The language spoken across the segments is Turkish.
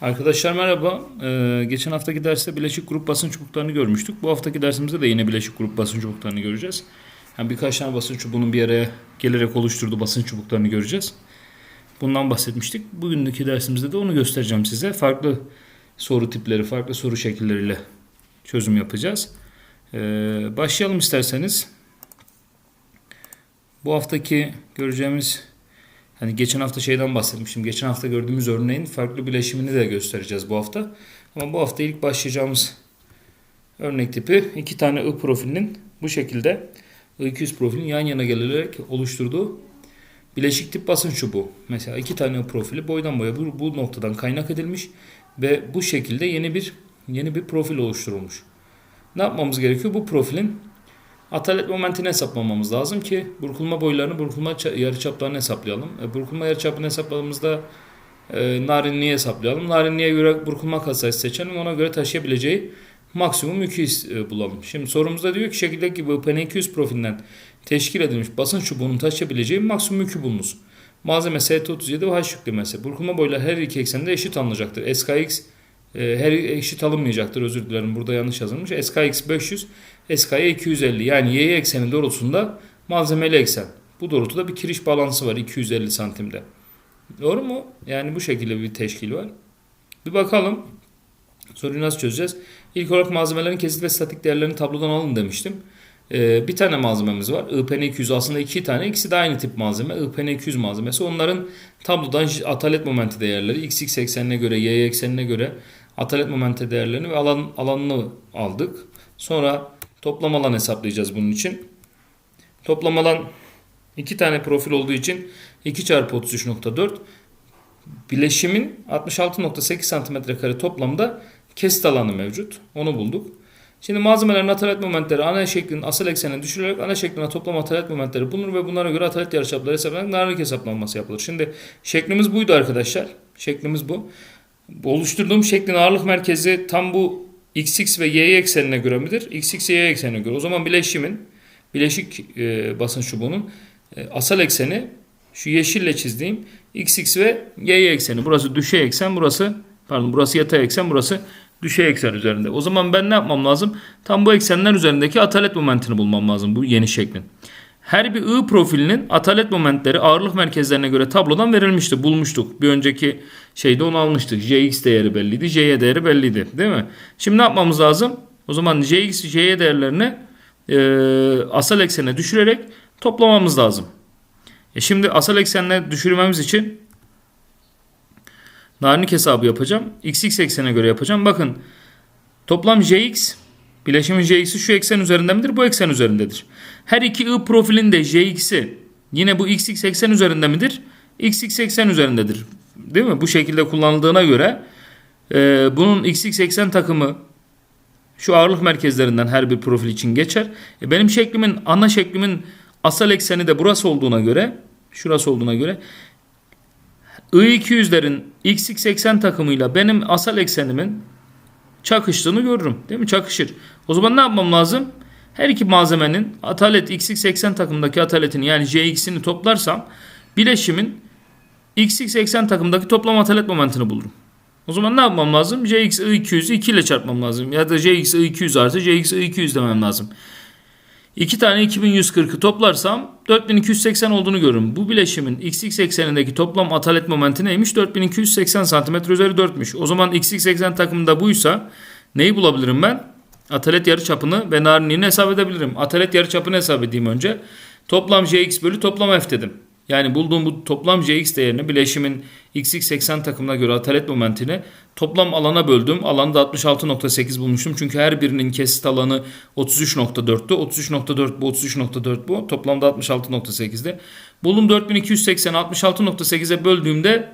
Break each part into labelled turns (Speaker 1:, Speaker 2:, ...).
Speaker 1: Arkadaşlar merhaba. Ee, geçen haftaki derste bileşik grup basınç çubuklarını görmüştük. Bu haftaki dersimizde de yine bileşik grup basınç çubuklarını göreceğiz. Yani birkaç tane basınç çubuğunun bir araya gelerek oluşturduğu basınç çubuklarını göreceğiz. Bundan bahsetmiştik. Bugünkü dersimizde de onu göstereceğim size. Farklı soru tipleri, farklı soru şekilleriyle çözüm yapacağız. Ee, başlayalım isterseniz. Bu haftaki göreceğimiz Hani geçen hafta şeyden bahsetmiştim. Geçen hafta gördüğümüz örneğin farklı bileşimini de göstereceğiz bu hafta. Ama bu hafta ilk başlayacağımız örnek tipi iki tane I profilinin bu şekilde I200 profilin yan yana gelerek oluşturduğu bileşik tip basınç çubuğu. Mesela iki tane I profili boydan boya bu, bu noktadan kaynak edilmiş ve bu şekilde yeni bir yeni bir profil oluşturulmuş. Ne yapmamız gerekiyor? Bu profilin Atalet momentini hesaplamamız lazım ki burkulma boylarını, burkulma ça- yarıçaplarını hesaplayalım. E, burkulma yarıçapını hesapladığımızda e, narinliği hesaplayalım. Narinliğe göre burkulma katsayısı seçelim. Ona göre taşıyabileceği maksimum yükü e, bulalım. Şimdi sorumuzda diyor ki şekildeki gibi PN200 profilinden teşkil edilmiş basınç çubuğunun taşıyabileceği maksimum yükü bulunuz. Malzeme ST37 ve H yüklemesi. Burkulma boyları her iki eksende eşit alınacaktır. SKX her eşit alınmayacaktır özür dilerim burada yanlış yazılmış. SKX 500, SKY 250 yani Y ekseni doğrultusunda malzemeli eksen. Bu doğrultuda bir kiriş balansı var 250 santimde. Doğru mu? Yani bu şekilde bir teşkil var. Bir bakalım. Soruyu nasıl çözeceğiz? İlk olarak malzemelerin kesit ve statik değerlerini tablodan alın demiştim. Ee, bir tane malzememiz var. IPN 200 aslında iki tane. İkisi de aynı tip malzeme. IPN 200 malzemesi. Onların tablodan atalet momenti değerleri XX eksenine göre, Y eksenine göre atalet momenti değerlerini ve alan alanını aldık. Sonra toplam alan hesaplayacağız bunun için. Toplam alan iki tane profil olduğu için 2 çarpı 33.4 bileşimin 66.8 cm kare toplamda kesit alanı mevcut. Onu bulduk. Şimdi malzemelerin atalet momentleri ana şeklin asıl eksenine düşürülerek ana şekline toplam atalet momentleri bulunur ve bunlara göre atalet yarıçapları hesaplanarak narinlik hesaplanması yapılır. Şimdi şeklimiz buydu arkadaşlar. Şeklimiz bu. Oluşturduğum şeklin ağırlık merkezi tam bu XX ve Y eksenine göre midir? XX Y eksenine göre. O zaman bileşimin bileşik e, basınç çubuğunun e, asal ekseni şu yeşille çizdiğim XX ve Y ekseni. Burası düşey eksen, burası pardon burası yatay eksen, burası düşey eksen üzerinde. O zaman ben ne yapmam lazım? Tam bu eksenler üzerindeki atalet momentini bulmam lazım bu yeni şeklin. Her bir I profilinin atalet momentleri ağırlık merkezlerine göre tablodan verilmişti. Bulmuştuk. Bir önceki şeyde onu almıştık. Jx değeri belliydi. Jy değeri belliydi. Değil mi? Şimdi ne yapmamız lazım? O zaman Jx, Jy değerlerini e, asal eksene düşürerek toplamamız lazım. E şimdi asal eksenine düşürmemiz için narinlik hesabı yapacağım. XX eksene göre yapacağım. Bakın toplam Jx bileşimin Jx'i şu eksen üzerinde midir? Bu eksen üzerindedir. Her iki I profilinde Jx'i yine bu XX eksen üzerinde midir? XX eksen üzerindedir. Değil mi? Bu şekilde kullanıldığına göre e, bunun XX eksen takımı şu ağırlık merkezlerinden her bir profil için geçer. E, benim şeklimin ana şeklimin asal ekseni de burası olduğuna göre şurası olduğuna göre I200'lerin XX eksen takımıyla benim asal eksenimin çakıştığını görürüm. Değil mi? Çakışır. O zaman ne yapmam lazım? Her iki malzemenin atalet XX eksen takımındaki ataletini yani JX'ini toplarsam bileşimin XX eksen takımdaki toplam atalet momentini bulurum. O zaman ne yapmam lazım? JX I200'ü 2 ile çarpmam lazım. Ya da JX I200 artı JX I200 demem lazım. İki tane 2140'ı toplarsam 4280 olduğunu görürüm. Bu bileşimin XX eksenindeki toplam atalet momenti neymiş? 4280 cm üzeri 4'müş. O zaman XX eksen takımında buysa neyi bulabilirim ben? Atalet yarıçapını ve narinliğini hesap edebilirim. Atalet yarıçapını hesap edeyim önce. Toplam Jx bölü toplam F dedim. Yani bulduğum bu toplam Jx değerini bileşimin XX 80 takımına göre atalet momentini toplam alana böldüm. Alanda 66.8 bulmuştum. Çünkü her birinin kesit alanı 33.4'tü. 33.4 bu 33.4 bu. Toplamda 66.8'di. Buldum 4280 66.8'e böldüğümde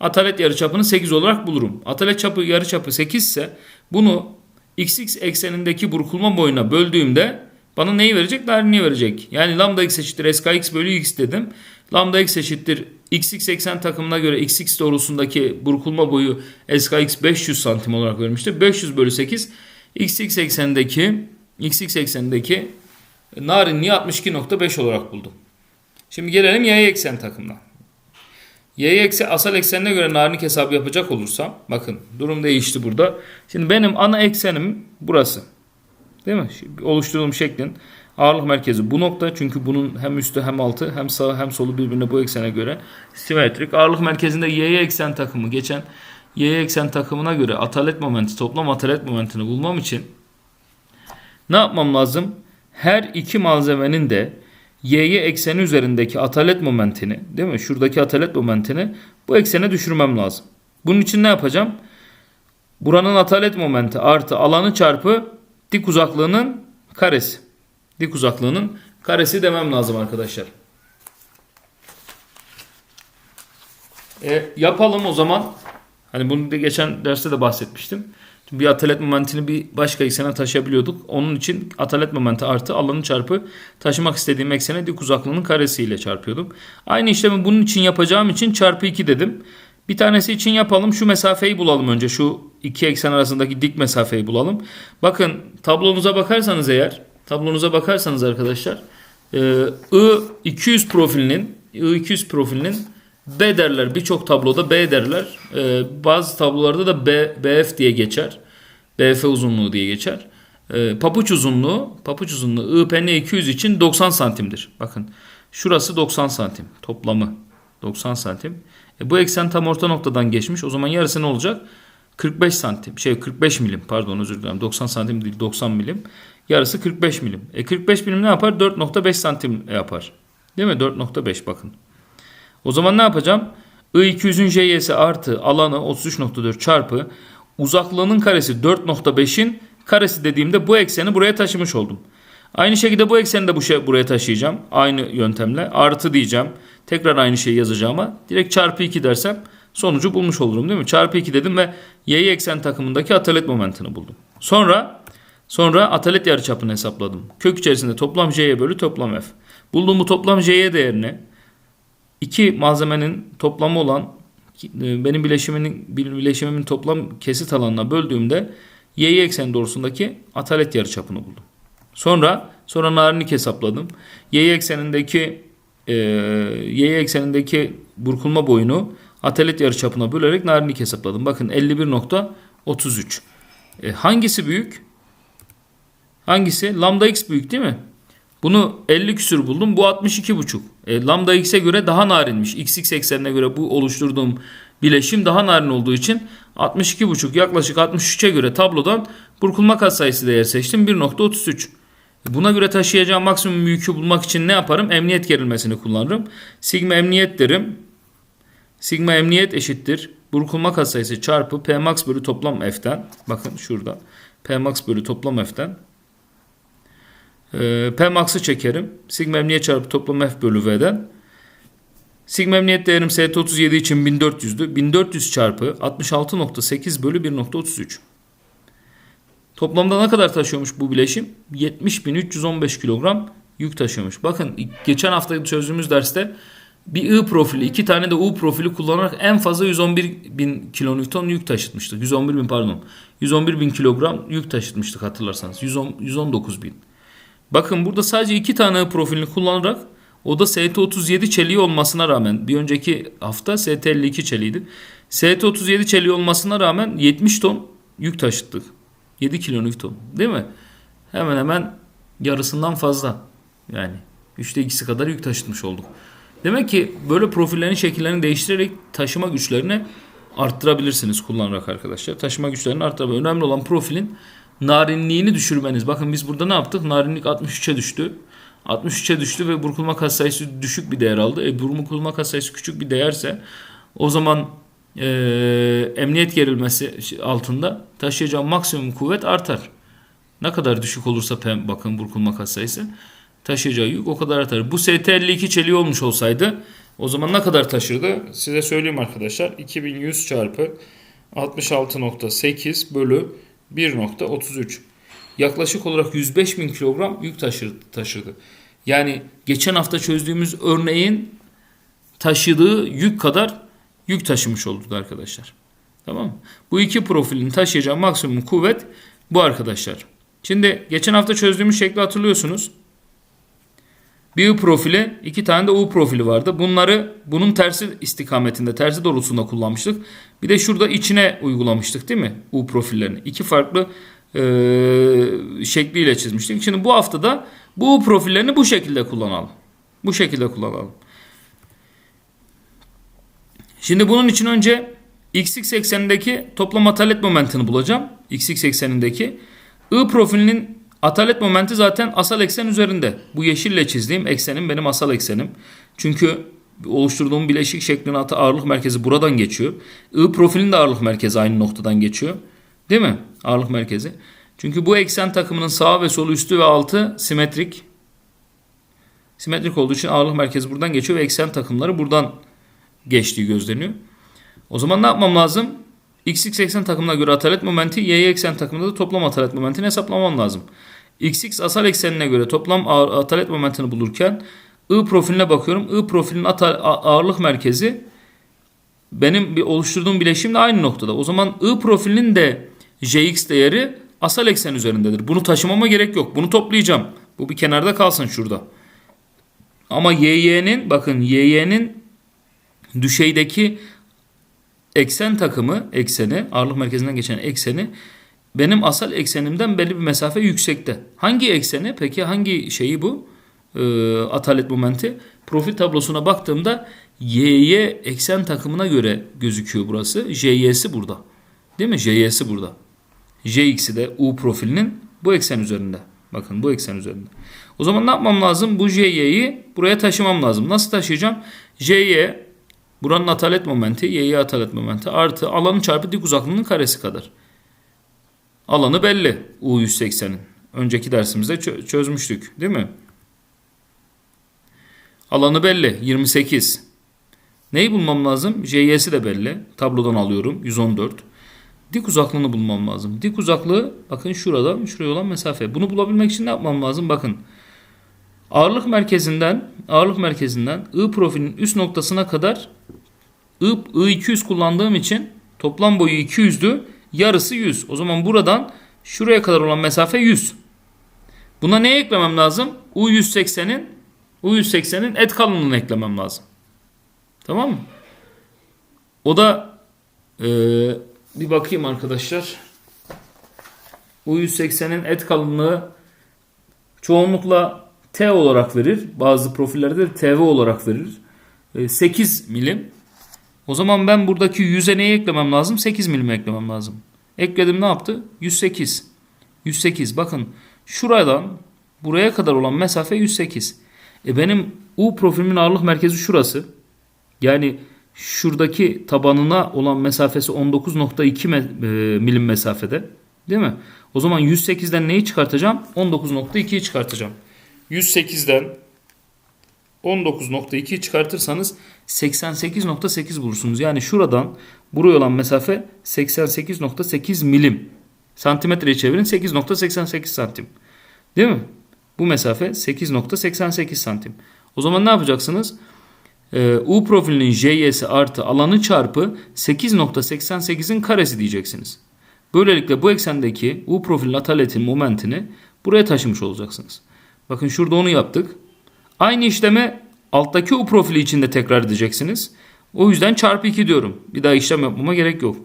Speaker 1: atalet yarıçapını 8 olarak bulurum. Atalet çapı yarıçapı 8 ise bunu XX eksenindeki burkulma boyuna böldüğümde bana neyi verecek? Narinliği verecek. Yani lambda x eşittir skx bölü x dedim. Lambda x eşittir xx eksen takımına göre xx doğrusundaki burkulma boyu skx 500 santim olarak vermiştir. 500 bölü 8 xx eksenindeki xx eksenindeki narinliği 62.5 olarak buldum. Şimdi gelelim y eksen takımına. Y'ye eksi asal eksenine göre narinlik hesabı yapacak olursam bakın durum değişti burada. Şimdi benim ana eksenim burası. Değil mi? Şimdi oluşturduğum şeklin ağırlık merkezi bu nokta. Çünkü bunun hem üstü hem altı hem sağı hem solu birbirine bu eksene göre simetrik. Ağırlık merkezinde y'ye eksen takımı geçen y'ye eksen takımına göre atalet momenti toplam atalet momentini bulmam için ne yapmam lazım? Her iki malzemenin de y'ye ekseni üzerindeki atalet momentini değil mi? Şuradaki atalet momentini bu eksene düşürmem lazım. Bunun için ne yapacağım? Buranın atalet momenti artı alanı çarpı dik uzaklığının karesi. Dik uzaklığının karesi demem lazım arkadaşlar. E, yapalım o zaman. Hani bunu da geçen derste de bahsetmiştim. Bir atalet momentini bir başka eksene taşıyabiliyorduk. Onun için atalet momenti artı alanı çarpı taşımak istediğim eksene dik uzaklığının karesiyle çarpıyordum. Aynı işlemi bunun için yapacağım için çarpı 2 dedim. Bir tanesi için yapalım. Şu mesafeyi bulalım önce. Şu iki eksen arasındaki dik mesafeyi bulalım. Bakın tablonuza bakarsanız eğer, tablonuza bakarsanız arkadaşlar, e, I200 profilinin, I200 profilinin B derler. Birçok tabloda B derler. E, bazı tablolarda da B, BF diye geçer. BF uzunluğu diye geçer. E, papuç uzunluğu, papuç uzunluğu IPN 200 için 90 santimdir. Bakın şurası 90 santim toplamı. 90 santim. E, bu eksen tam orta noktadan geçmiş. O zaman yarısı ne olacak? 45 santim. Şey 45 milim pardon özür dilerim. 90 santim değil 90 milim. Yarısı 45 milim. E 45 milim ne yapar? 4.5 santim yapar. Değil mi? 4.5 bakın. O zaman ne yapacağım? I200'ün j'si artı alanı 33.4 çarpı uzaklığının karesi 4.5'in karesi dediğimde bu ekseni buraya taşımış oldum. Aynı şekilde bu ekseni de bu şey buraya taşıyacağım. Aynı yöntemle artı diyeceğim. Tekrar aynı şeyi yazacağıma direkt çarpı 2 dersem sonucu bulmuş olurum değil mi? Çarpı 2 dedim ve y eksen takımındaki atalet momentini buldum. Sonra sonra atalet yarıçapını hesapladım. Kök içerisinde toplam j'ye bölü toplam f. Bulduğum bu toplam j'ye değerini iki malzemenin toplamı olan e, benim bileşimimin bileşimimin toplam kesit alanına böldüğümde y eksen doğrusundaki atalet yarıçapını buldum. Sonra sonra narinlik hesapladım. Y eksenindeki e, y eksenindeki burkulma boyunu atalet yarıçapına bölerek narinlik hesapladım. Bakın 51.33. E, hangisi büyük? Hangisi? Lambda x büyük değil mi? Bunu 50 küsür buldum. Bu 62,5. E, lambda x'e göre daha narinmiş. xx eksenine göre bu oluşturduğum bileşim daha narin olduğu için 62,5 yaklaşık 63'e göre tablodan burkulma katsayısı değer seçtim. 1.33. Buna göre taşıyacağım maksimum yükü bulmak için ne yaparım? Emniyet gerilmesini kullanırım. Sigma emniyet derim. Sigma emniyet eşittir. Burkulma katsayısı çarpı P max bölü toplam F'ten. Bakın şurada. P max bölü toplam F'ten. Ee, P max'ı çekerim. Sigma emniyet çarpı toplam F bölü V'den. Sigma emniyet değerim ST37 için 1400'dü. 1400 çarpı 66.8 bölü 1.33. Toplamda ne kadar taşıyormuş bu bileşim? 70.315 kilogram yük taşıyormuş. Bakın geçen hafta çözdüğümüz derste bir I profili, iki tane de U profili kullanarak en fazla 111 bin kilonewton yük taşıtmıştık. 111 bin pardon. 111 bin kilogram yük taşıtmıştık hatırlarsanız. 110, 119 bin. Bakın burada sadece iki tane profilini kullanarak o da ST37 çeliği olmasına rağmen bir önceki hafta ST52 çeliğiydi. ST37 çeliği olmasına rağmen 70 ton yük taşıttık. 7 kilonewton değil mi? Hemen hemen yarısından fazla. Yani 3'te 2'si kadar yük taşıtmış olduk. Demek ki böyle profillerin şekillerini değiştirerek taşıma güçlerini arttırabilirsiniz kullanarak arkadaşlar. Taşıma güçlerini arttırabilir. Önemli olan profilin narinliğini düşürmeniz. Bakın biz burada ne yaptık? Narinlik 63'e düştü. 63'e düştü ve burkulma katsayısı düşük bir değer aldı. E, burkulma katsayısı küçük bir değerse o zaman e, emniyet gerilmesi altında taşıyacağı maksimum kuvvet artar. Ne kadar düşük olursa PM, bakın burkulma katsayısı taşıyacağı yük o kadar artar. Bu ST52 çeliği olmuş olsaydı o zaman ne kadar taşırdı? Size söyleyeyim arkadaşlar. 2100 çarpı 66.8 bölü 1.33. Yaklaşık olarak 105 bin kilogram yük taşırdı. taşırdı. Yani geçen hafta çözdüğümüz örneğin taşıdığı yük kadar yük taşımış oldu arkadaşlar. Tamam mı? Bu iki profilin taşıyacağı maksimum kuvvet bu arkadaşlar. Şimdi geçen hafta çözdüğümüz şekli hatırlıyorsunuz. Bir I profili, iki tane de U profili vardı. Bunları bunun tersi istikametinde, tersi doğrultusunda kullanmıştık. Bir de şurada içine uygulamıştık değil mi? U profillerini. İki farklı e, şekliyle çizmiştik. Şimdi bu haftada bu U profillerini bu şekilde kullanalım. Bu şekilde kullanalım. Şimdi bunun için önce xx eksenindeki toplam atalet momentini bulacağım. xx eksenindeki I profilinin atalet momenti zaten asal eksen üzerinde. Bu yeşille çizdiğim eksenim benim asal eksenim. Çünkü oluşturduğum bileşik şeklinin atı ağırlık merkezi buradan geçiyor. I profilin de ağırlık merkezi aynı noktadan geçiyor. Değil mi? Ağırlık merkezi. Çünkü bu eksen takımının sağ ve solu üstü ve altı simetrik. Simetrik olduğu için ağırlık merkezi buradan geçiyor ve eksen takımları buradan geçtiği gözleniyor. O zaman ne yapmam lazım? XX eksen takımına göre atalet momenti, Y eksen takımında da toplam atalet momentini hesaplamam lazım. XX asal eksenine göre toplam ağır- atalet momentini bulurken I profiline bakıyorum. I profilinin ata- a- ağırlık merkezi benim bir oluşturduğum bileşimle aynı noktada. O zaman I profilinin de Jx değeri asal eksen üzerindedir. Bunu taşımama gerek yok. Bunu toplayacağım. Bu bir kenarda kalsın şurada. Ama YY'nin bakın YY'nin düşeydeki eksen takımı ekseni ağırlık merkezinden geçen ekseni benim asal eksenimden belli bir mesafe yüksekte. Hangi ekseni peki hangi şeyi bu? Ee, atalet momenti. Profil tablosuna baktığımda YY eksen takımına göre gözüküyor burası. JY'si burada. Değil mi? JY'si burada. JX'i de U profilinin bu eksen üzerinde. Bakın bu eksen üzerinde. O zaman ne yapmam lazım? Bu JY'yi buraya taşımam lazım. Nasıl taşıyacağım? JY buranın atalet momenti, YY atalet momenti artı alanın çarpı dik uzaklığının karesi kadar. Alanı belli U180'in. Önceki dersimizde çö- çözmüştük değil mi? Alanı belli 28. Neyi bulmam lazım? JY'si de belli. Tablodan alıyorum 114. Dik uzaklığını bulmam lazım. Dik uzaklığı bakın şuradan şuraya olan mesafe. Bunu bulabilmek için ne yapmam lazım? Bakın. Ağırlık merkezinden ağırlık merkezinden I profilinin üst noktasına kadar I, I200 kullandığım için toplam boyu 200'dü. Yarısı 100. O zaman buradan şuraya kadar olan mesafe 100. Buna ne eklemem lazım? U180'in U180'in et kalınlığını eklemem lazım. Tamam mı? O da eee, bir bakayım arkadaşlar. U180'in et kalınlığı çoğunlukla T olarak verir. Bazı profillerde de TV olarak verir. E, 8 milim. O zaman ben buradaki 100'e neyi eklemem lazım? 8 milim eklemem lazım. Ekledim ne yaptı? 108. 108 bakın şuradan buraya kadar olan mesafe 108. E benim U profilimin ağırlık merkezi şurası. Yani şuradaki tabanına olan mesafesi 19.2 me- e, milim mesafede. Değil mi? O zaman 108'den neyi çıkartacağım? 19.2'yi çıkartacağım. 108'den 19.2'yi çıkartırsanız 88.8 bulursunuz. Yani şuradan buraya olan mesafe 88.8 milim. Santimetreye çevirin 8.88 santim. Değil mi? Bu mesafe 8.88 santim. O zaman ne yapacaksınız? Ee, U profilinin JY'si artı alanı çarpı 8.88'in karesi diyeceksiniz. Böylelikle bu eksendeki U profilin ataletin momentini buraya taşımış olacaksınız. Bakın şurada onu yaptık. Aynı işlemi alttaki U profili için de tekrar edeceksiniz. O yüzden çarpı 2 diyorum. Bir daha işlem yapmama gerek yok.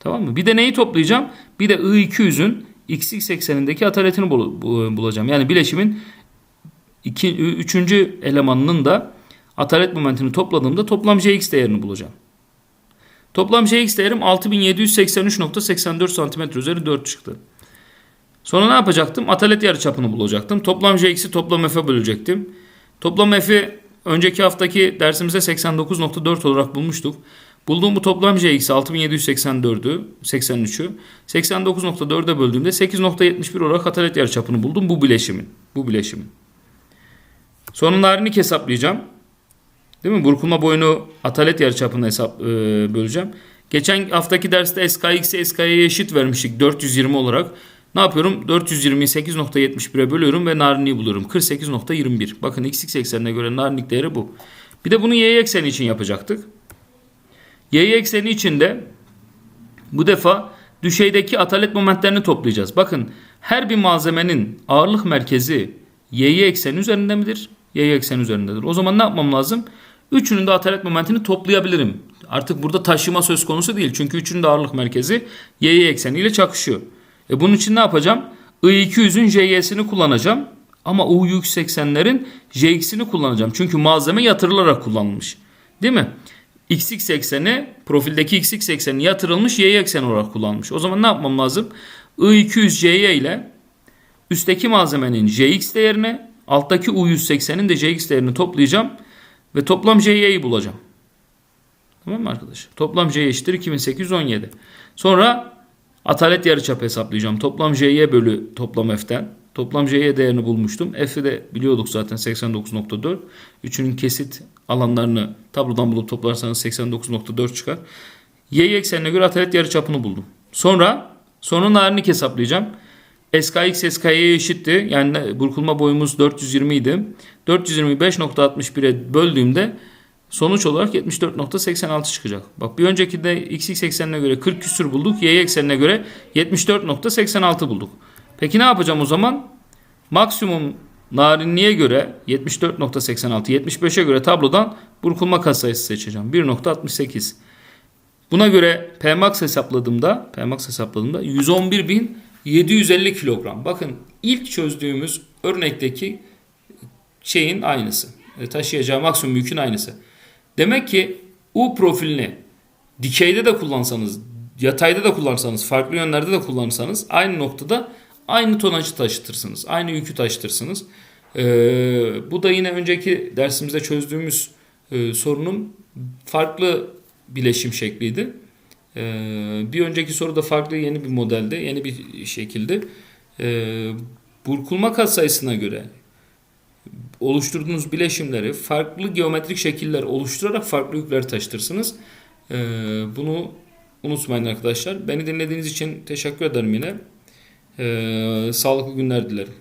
Speaker 1: Tamam mı? Bir de neyi toplayacağım? Bir de I200'ün XX eksenindeki ataletini bul- bu- bulacağım. Yani bileşimin iki, üçüncü elemanının da atalet momentini topladığımda toplam Jx değerini bulacağım. Toplam Jx değerim 6783.84 cm üzeri 4 çıktı. Sonra ne yapacaktım? Atalet yarıçapını bulacaktım. Toplam Jx'i toplam F'e bölecektim. Toplam F'i önceki haftaki dersimizde 89.4 olarak bulmuştuk. Bulduğum bu toplam Jx 6784'ü, 83'ü 89.4'e böldüğümde 8.71 olarak atalet yarıçapını buldum bu bileşimin. Bu bileşimin. Sonra narinlik hesaplayacağım. Değil mi? Burkulma boyunu atalet yarıçapını hesap e, böleceğim. Geçen haftaki derste SKX'i SKY'ye eşit vermiştik 420 olarak. Ne yapıyorum? 420'yi 8.71'e bölüyorum ve narinliği buluyorum. 48.21. Bakın XX eksenine göre narinlik değeri bu. Bir de bunu Y ekseni için yapacaktık. Y ekseni için de bu defa düşeydeki atalet momentlerini toplayacağız. Bakın her bir malzemenin ağırlık merkezi Y ekseni üzerinde midir? y eksen üzerindedir. O zaman ne yapmam lazım? Üçünün de atalet momentini toplayabilirim. Artık burada taşıma söz konusu değil. Çünkü üçünün de ağırlık merkezi y ekseniyle çakışıyor. E bunun için ne yapacağım? I200'ün j'sini kullanacağım. Ama U180'lerin jx'ini kullanacağım. Çünkü malzeme yatırılarak kullanılmış. Değil mi? XX ekseni profildeki XX ekseni yatırılmış y ekseni olarak kullanmış. O zaman ne yapmam lazım? I200C'ye ile üstteki malzemenin Jx değerini alttaki U180'in de Jx değerini toplayacağım ve toplam J'yi bulacağım. Tamam mı arkadaşlar? Toplam J eşittir 2817. Sonra atalet yarıçapı hesaplayacağım. Toplam J'ye bölü toplam F'ten. Toplam J'ye değerini bulmuştum. F'i de biliyorduk zaten 89.4. Üçünün kesit alanlarını tablodan bulup toplarsanız 89.4 çıkar. Y eksenine göre atalet yarıçapını buldum. Sonra sonun ağırlığını hesaplayacağım. SKX SKY'ye eşitti. Yani burkulma boyumuz 420 idi. 425.61'e böldüğümde sonuç olarak 74.86 çıkacak. Bak bir öncekinde XX eksenine göre 40 küsür bulduk. Y eksenine göre 74.86 bulduk. Peki ne yapacağım o zaman? Maksimum narinliğe göre 74.86, 75'e göre tablodan burkulma katsayısı seçeceğim. 1.68. Buna göre Pmax hesapladığımda, Pmax hesapladığımda 111.750 kilogram. Bakın ilk çözdüğümüz örnekteki şeyin aynısı. E, Taşıyacağı maksimum yükün aynısı. Demek ki U profilini dikeyde de kullansanız, yatayda da kullansanız, farklı yönlerde de kullanırsanız aynı noktada aynı tonajı taşıtırsınız. Aynı yükü taşıtırsınız. Ee, bu da yine önceki dersimizde çözdüğümüz e, sorunun farklı bileşim şekliydi. Ee, bir önceki soruda farklı yeni bir modelde, yeni bir şekilde. Ee, burkulma katsayısına göre oluşturduğunuz bileşimleri farklı geometrik şekiller oluşturarak farklı yükler taşıtırsınız. Ee, bunu unutmayın arkadaşlar. Beni dinlediğiniz için teşekkür ederim yine. Ee, sağlıklı günler dilerim.